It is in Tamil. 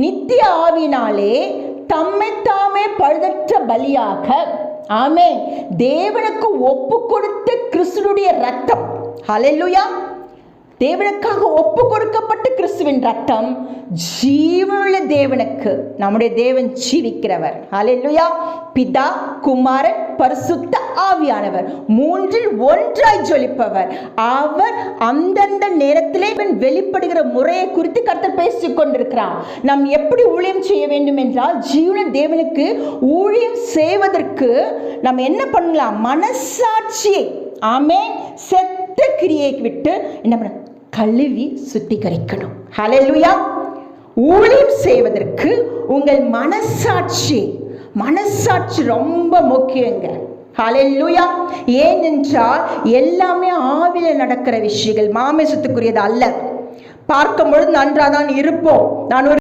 நித்திய ஆவினாலே தம்மைத்தாமே பழுதற்ற பலியாக. ஆமே தேவனுக்கு ஒப்பு கொடுத்த கிறிஸ்துடைய ரத்தம் ஹலெல்லுயா தேவனுக்காக ஒப்பு கொடுக்கப்பட்ட கிறிஸ்துவின் ரத்தம் ஜீவனுள்ள தேவனுக்கு நம்முடைய தேவன் ஜீவிக்கிறவர். அலையா பிதா குமாரன் பரிசுத்த ஆவியானவர் மூன்றில் ஒன்றாய் ஜொலிப்பவர். அவர் அந்தந்த நேரத்திலே இவன் வெளிப்படுகிற முறையை குறித்து கர்த்தர் பேசிக் கொண்டிருக்கிறார். நாம் எப்படி ஊழியம் செய்ய வேண்டும் என்றால் ஜீவன தேவனுக்கு ஊழியம் செய்வதற்கு நம்ம என்ன பண்ணலாம்? மனசாட்சியை ஆமே செத்த கிரியை விட்டு என்ன பண்ண கழுவி சுத்திகரிக்கணும். ஹalleluya ஊழியம் செய்வதற்கு உங்கள் மனசாட்சி மனசாட்சி ரொம்ப முக்கியங்க. ஹலெல்லுயா ஏனென்றால் எல்லாமே ஆவில நடக்கிற விஷயங்கள் மாமிசத்துக்குரியது அல்ல. பார்க்கும் பொழுது நன்றாக தான் இருப்போம். நான் ஒரு